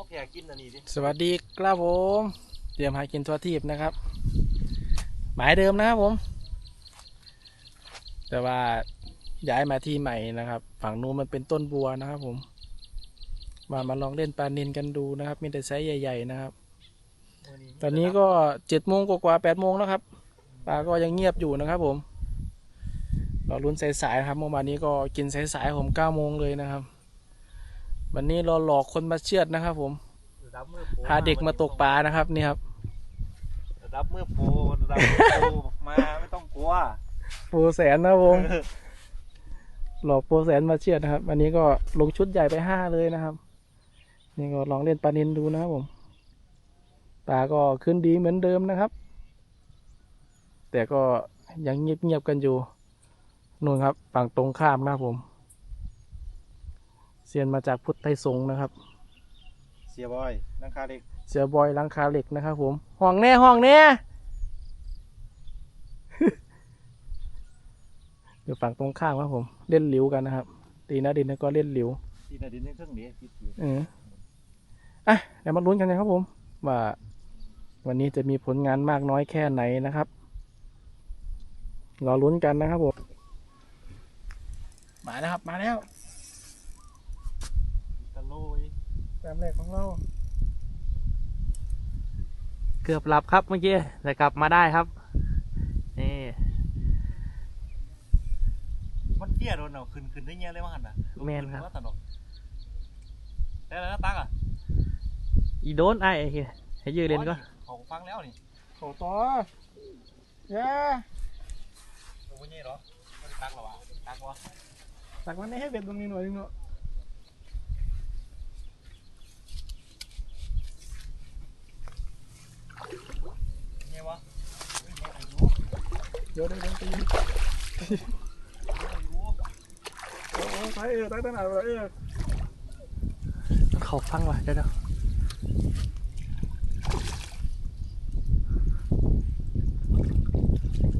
เอาแผลกินอันนี้ดิสวัสดีครับผม เตรียมหากินทัวทีบนะครับ หมายเดิมนะครับผม แต่ว่าย้ายมาที่ใหม่นะครับ ฝั่งนู้นมันเป็นต้นบัวนะครับผมมามาลองเล่นปลานินกันดูนะครับ มีแต่ไซส์ใหญ่ ๆ นะครับ ตอนนี้ก็เจ็ดโมงกว่าแปดโมงแล้วครับปลาก็ยังเงียบอยู่นะครับ ผมเราลุ้นสายๆนะครับเมื่อวานนี้ก็กินสายๆผมเก้าโมงเลยนะครับ วันนี้เราหลอกคนมาเชือดนะครับ ผมระดับมือโปรพาเด็กมาตกปลานะครับ นี่ครับระดับมือโปรระดับมือโปรมาไม่ต้องกลัวโปรแสนนะครับผมหลอกโปรแสนมาเชือดนะครับ อันนี้ก็ลงชุดใหญ่ไปห้าเลยนะครับ นี่ก็ลองเล่นปลานินดูนะครับผมปลาก็ขึ้นดีเหมือนเดิมนะครับ แต่ก็ยังเงียบๆกันอยู่นู่นครับ ฝั่งตรงข้ามนะครับผม เซียนมาจากพุทธไทยสงฆ์นะครับ เสียบอยนังคาเด็กเสือบอยหลังคาเหล็กนะครับผม ห้องแน่ห้องแน่ อยู่ฝั่งตรงข้ามครับผม เล่นหลิวกันนะครับ ตีหนาดินก็เล่นหลิวที่นาดินในเครื่องนี้ติดอยู่เอออะเดี๋ยวมาลุ้นกันนะครับผม ว่า วันนี้จะมีผลงานมากน้อยแค่ไหนนะครับ รอลุ้นกันนะครับผม มาแล้วครับ มาแล้ว ตะโลย แต้มแรกของเรา เกือบหลับครับเมื่อกี้แต่กลับมาได้ครับ นี่ มันเตี้ยโดนเอาขึ้นขึ้นได้เงี้ยเลยมั้งหันอะแม่นครับว่าตลกแต่แล้วตักอะอีโดนไอ้ไอ้เหี้ยให้ยืดเล่นก็ เขาฟังแล้วนี่โถต่ออย่าโอ้ยนี่เหรอไม่ได้ตักหรอวะตักวะตักมันให้เบ็ดตรงนี้หน่อยนึงเนาะ เนี่ยวะเดี๋ยวเดี๋ยวเดี๋ยวตีโอ้โหไปเออไปตั้งนานแล้วเออเขาฟังว่ะเดี๋ยวเดี๋ยว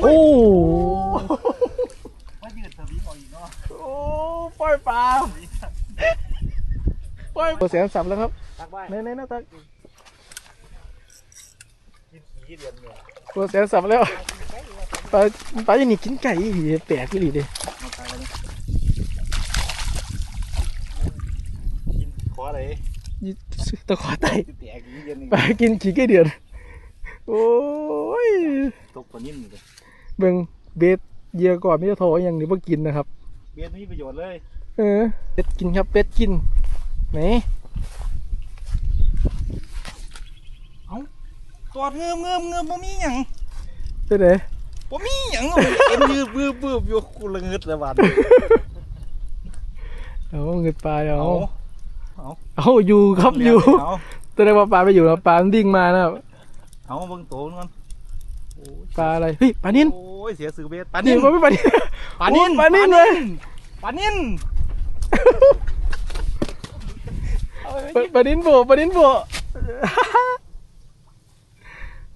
โอ้ว่ายืดสวิงออกอีกเนาะโอ้ปล่อยปลาปล่อยตัวเสียงสับแล้วครับตักไว้ในในหน้าตัก กินขี้เดือนเนี่ยตัวเสียงสับแล้วปลาปลาจะหนีกินไก่อีหลีแปลกอีหลีเด้มาตักเลยกินขออะไรยี่ตะขอไตแตกขี้เดือนนี่ปลากินขี้ไก่เดือนโอ้ยตกปนิ่มเลยเบิ่งเบ็ดเหยื่อก่อนไม่จะโทรอย่างนี้ว่ากินนะครับ เบียร์ไม่มีประโยชน์เลย เออเป็ดกินครับเป็ดกินไหน ตัวเงืมเงืมเงืมบ่มีหยังเป็นไงบ่มีหยังเอ็นยืบบืบบืบอยู่กูละเงิดละบาดเอาเงินปลาเอาเอาเอาอยู่ครับอยู่เอาแสดงว่าปลาไปอยู่แล้วปลามันดิ้งมานะครับเอาเบิ่งโตมันก่อนโอ้ยปลาอะไรเฮ้ยปลานิ่นโอ้ยเสียสื่อเบสปลานี่นิ่นมันไม่ปลานิ่นปลานิ่นโอ้ยปลานิ่นเลยปลานิ่นปลาปลานิ่นโบปลานิ่นโบ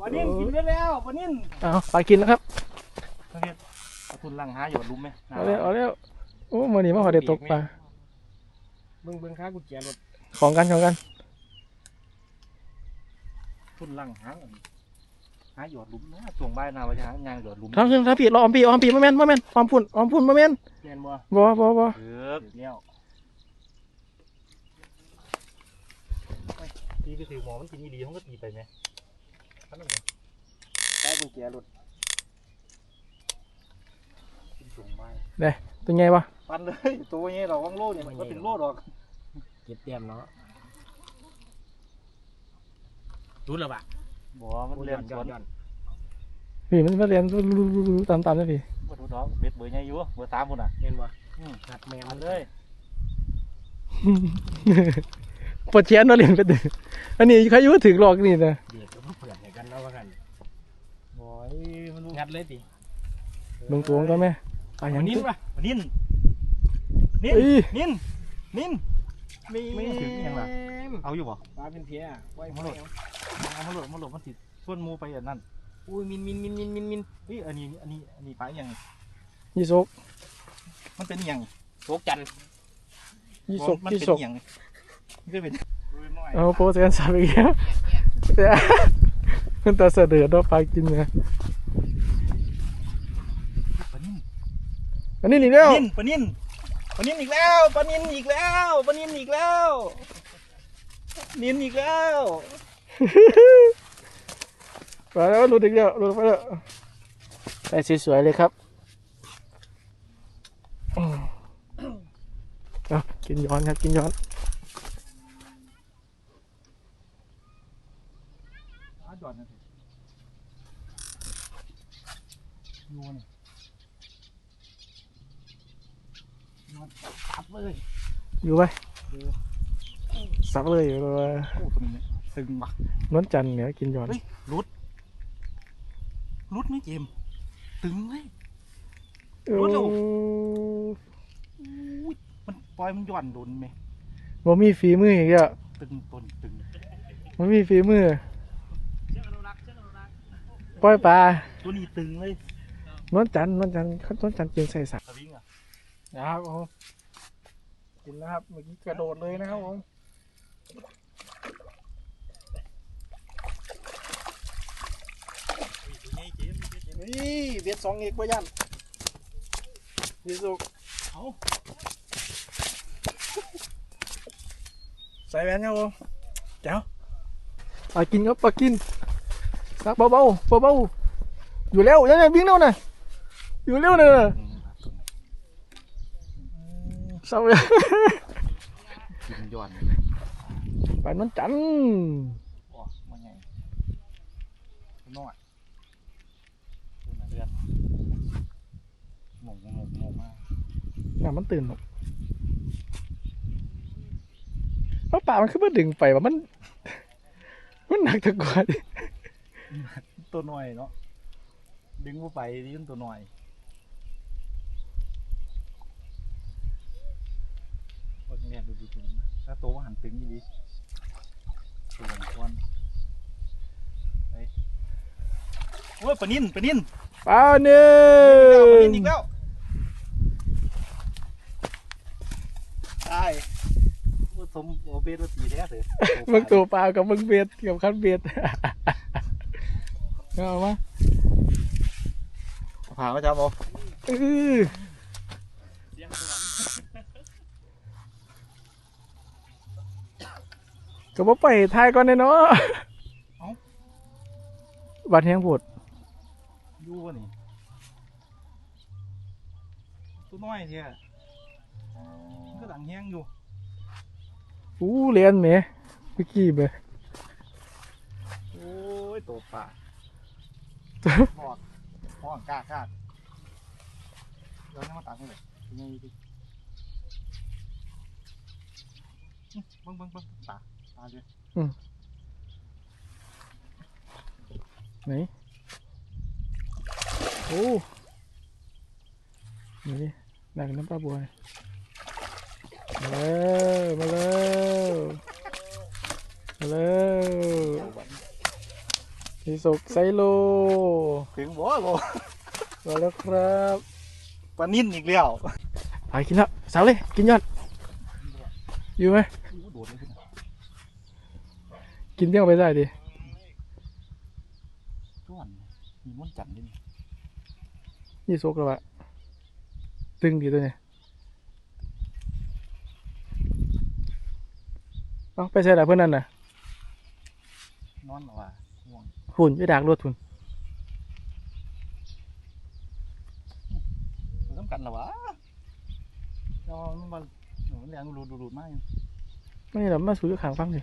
ปลานิ่นกินได้แล้วปลานิ่นเอาปลากินแล้วครับประเภทเอาทุนลังหาหยอดลุ้มไหมเอาแล้วเอาแล้วโอ้มานี่มาขอเด็ดตกปลาเบิ่งเบิ่งค่ากุญแจรถของกันของกัน ทุนลังหาหาหยอดลุ้มนะช่วงบ่ายนาว่าจะหายางหยอดลุ้มทั้งขึ้นทั้งปีรออมปีออมปีมาแม่นมาแม่นออมพุ่นออมพุ่นมาแม่นเรียนบ่บ่บ่บ่เกือบแล้วตีไปถือหมอมันกินอีดีเขาก็ตีไปไหมท่านนึง ได้กุญแจรถกินส่งไปเป็นไงวะปันเลยตัวนี้เราว่างโลเนี่ยมันก็ถึงโลดอกเก็บเตรียมเนาะรู้แล้วปะบอกว่ามันเรียนสวนพี่มันมาเรียนตามตามๆนะพี่มาดูดอกเบ็ดเบอร์ใหญ่อยู่เบอร์สามคนอะเห็นบ่อืมหัดแมวมันเลยปวดเชียนมาเรียนไปดึงอันนี้ใครอยุ่ถึงหลอกนี่นะเด็กก็เพื่อนให้กันแล้วว่ากัน โอ้ยมันรู้ งัดเลยติลงตัวก็แม่ปลาอย่างนิ่นี้มปะนินนินเอ้ยนินนินมีไม่ถึงยังล่ะเอาอยู่บ่ปลาเป็นเพียไว้มาโหลดเอามาโหลดมาโหลดมันติดส่วนหมูไปอันนั้นอุ้ยมินมินมินมินมินมินเฮ้ยอันนี้อันนี้อันนี้ปลาอย่างยี่สกมันเป็นอย่างโชกจันยี่สกมันยี่เป็นสกอย่างมันก็เป็นดูน้อยเอาโปรเซนสับอีกแล้วเดี๋ยวมันตาเสดือดเราะปลากินไง ปลานิ่น อันนี้นี่แล้วปลานิ่นปลานิ่นอีกแล้วปลานิ่นอีกแล้วปลานิ่นอีกแล้วนิ่นอีกแล้วมาแล้วหลุดอีกแล้วหลุดไปแล้วได้สวยๆเลยครับอืมเอากินย้อนครับกินย้อนอาจอดนะยูนี่ยูตัด เลยอยู่ไหมสักเลยอยู่เลยโอ้ตัวนี้เนี่ยตึงว่ะนวลจันทร์เนี่ยกินย้อนเฮ้ยรุดรุดไหม่เกมตึงเลยรู้อยู่อุ้ยมันปล่อยมันหย่อนโดนไหมบ่มีฝีมืออีกอะตึงต้นตึงบ่มีฝีมือปล่อยปลาตัวนี้ตึงเลยนวลจันทร์นวลจันทร์เขานวลจันทร์กินใส่สักสวิงอะนะครับ ผมกินแล้วครับ เมื่อกี้กระโดดเลยนะครับผมตัวนี้เกมเกมนี่เบียดสองเอกว่ายันพี่สุกเอาใส่แว่นครับผมเจ้าปลากินครับปลากินสักเบาๆเบาๆอยู่แล้วยังไงวิ่งเร็วน่ะอยู่เร็วน่ะ สักกินย่อนไปนวลจันโอ้มาไงตัน้อยตัวน่ะเดือนหมงหมงหมงมากน่ะมันตื่นหรอกเพราะป่ามันขึ้นมาดึงไปว่ามัน มันหนักตะกว่าดิตัวหน้อยเนาะดึงมาไปดิมันตัวหน้อยคนเรียนดูดูดูนะถ้าโตว่าหันตึงยี่ดีตัวมันควนไปโอ้ยปลานิ่นปลานิ่นปลาเนี่ปลานิ่นยอีกแล้วตายผสมโอเปโรตีแท้เถอะมึงตัวปลากับมึงเบียดกับคันเบียดเอามาผ่านก็จะเอา เออ ก็บ่ไปทายก่อนเลยเนาะบัดเฮียงพูดอยู่วะนี่ตัวน้อยเท่ยมันก็ดังแห้งอยู่อู้เรียนแหมเมื่อกี้เบโอ้ยตัวป่าหอดหอดกล้ากล้าเราเนี่ยมาตักเลยเป็นไงดิอื้อเบิ้งเบิ้งเบิ้งตาตาเลยไหนโอ้นี่นั่งน้ำปลาบัวนี่มาแล้วมาแล้วมาแล้วสีสุกไซโลถึงบ่โลมาแล้วครับปลานิ่นอีกแล้วไปกินแล้วสาวเลยกินยอดอยู่ไหมโดดเลยขึ้น กินเที่ยวไปได้ดิจ้วนมีม้วนจันทร์ด้วยนี่นี่สุกแล้วอะตึงดีตัวเนี่ยเอาไปใส่ละเพื่อนนั่นน่ะนอนเหรอวะง่วงหุ่นอยี่ดากรถหุ่นมันสำคัญเหรอวะเรามันมาหนูมันแรงดูดูดูมากอยู่ไม่หรอกมาสูอยู่ข้างฟังสิ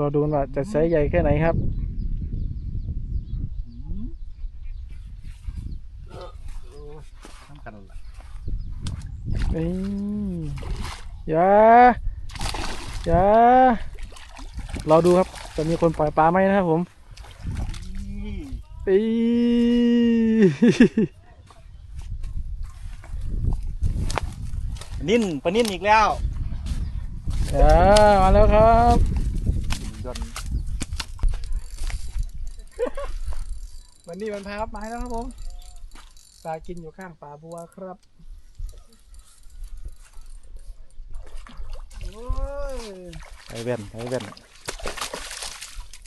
รอดูกันว่าจะไซส์ใหญ่แค่ไหนครับอืมเออเออสำคัญเหรอนี่อย่าอย่ารอดูครับ จะมีคนปล่อยปลาไหมนะครับผมนี่อีปลานิ่นปลานิ่นอีกแล้วอย่ามาแล้วครับ ยนต์ วันนี้มันพาครับไม้แล้วครับผมปลากินอยู่ข้างป่าบัวครับใส่แว่นใส่แว่น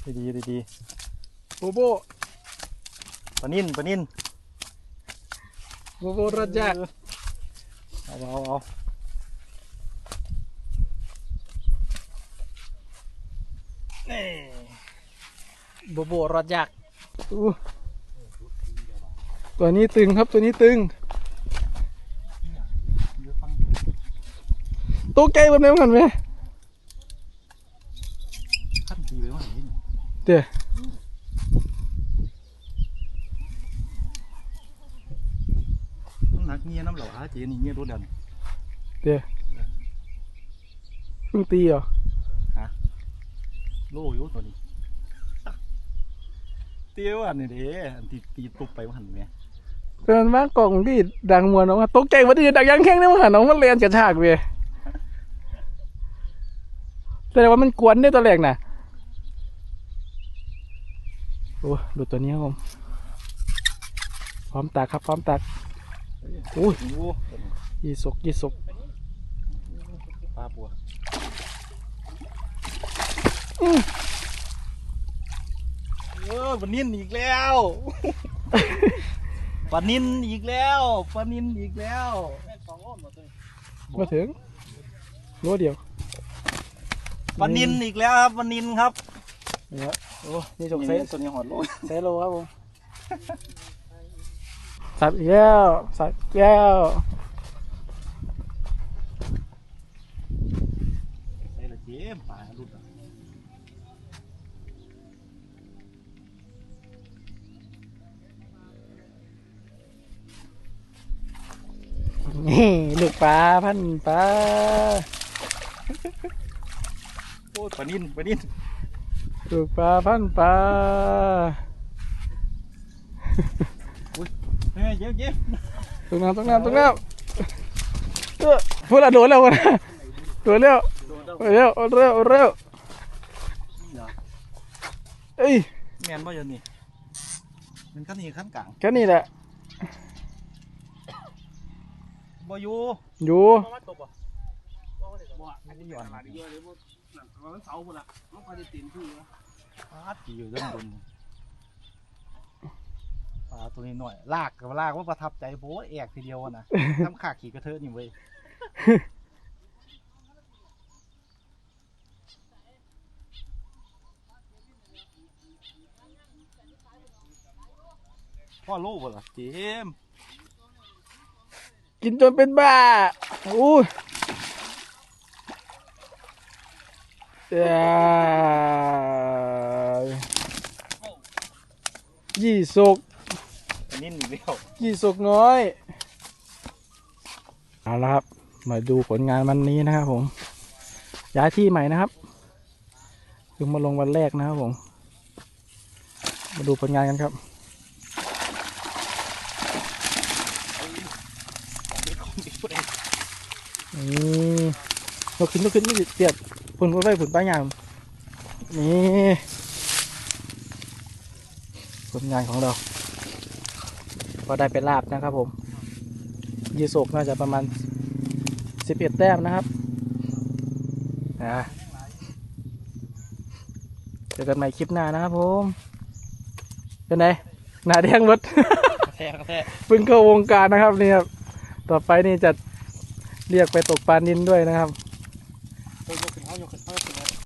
ดีดีดีดีโบโบปลานิ่นปลานิ่นโบโบรสยากเอาเอาเอานี่โบโบรสยากอู้ ตัวนี้ตึงครับตัวนี้ตึงเยอะฟังตัวไกลบนนี้มันไหมขั้นทีไปว่าไหนนี่เดี๋ยวน้ำหนักเงี้ยน้ำเหล่าอาเจนี่เงี้ยรถเดินเดี๋ยวเพิ่งตีเหรอโลอยู่ตัวนี้เตี้ยวอันนี้เด้อันที่ตีตุบไปว่าหันไหม ตอนมากล่องที่ดังมวนออกมาตกใจว่าที่ดังยังแข้งเนี่ยมันหันน้องมันเรียนกระชากเว้ยแสดงว่ามันกวนได้ตัวแรกน่ะโอ้ดูตัวนี้ครับผมพร้อมตักครับพร้อมตักอุ้ยโอ้ยี่สกยี่สกปลาปัวเออปลานิ่นอีกแล้ว ปลานิ่นอีกแล้วปลานิ่นอีกแล้วมาถึงรั้วเดียวปลานิ่นอีกแล้วครับปลานิ่นครับนี่ครับโอ้นี่สกเซเซตัวนี้หอดโลเซโลครับผมสับอีกแล้วสับอีกแล้วใส่ละเจมปลาลุด นี่ลูกปลาพันปลาโอ้ยปลานิ่นปลานิ่นลูกปลาพันปลาเฮ้ยเย็บเย็บตรงน้ำตรงน้ำตรงน้ำเออพูดอะโดดแล้วนะโดดแล้วเร็วเร็วเร็วเอ้ยแมนบ่อยันนี่มันขั้นนี้ขั้นกลางแค่นี้แหละ บ่อยู่อยู่บ่หย่อนมาดิปลาตีอยู่ด้านบนปลาตัวนี้หน่อยลากกับลากว่าประทับใจโบ้แอกทีเดียวอะนะทำขากขี่กระเทอะนี่เว้ยพ่อลูกบ่ล่ะเจมส์ กินจนเป็นบ้าอู้ยเอ้ยยี่สกอันนี้หนีเดียวยี่สกน้อย เอาละครับ มาดูผลงานวันนี้นะครับผม ย้ายที่ใหม่นะครับเพิ่งมาลงวันแรกนะครับผม มาดูผลงานกันครับ นี่ยกขึ้นยกขึ้นไม่เสียดผลไฟผลป้ายยางนี่ผลงานของเรา ก็ได้เป็นลาบนะครับผมยีโศกน่าจะประมาณสิบเอ็ดแต้มนะครับนะเจอกันใหม่คลิปหน้านะครับผมเป็นไงหน้าแดงหมดกระแทกกระแทกเพิ่งเข้าวงการนะครับนี่ครับต่อไปนี่จะ เรียกไปตกปลานินด้วยนะครับ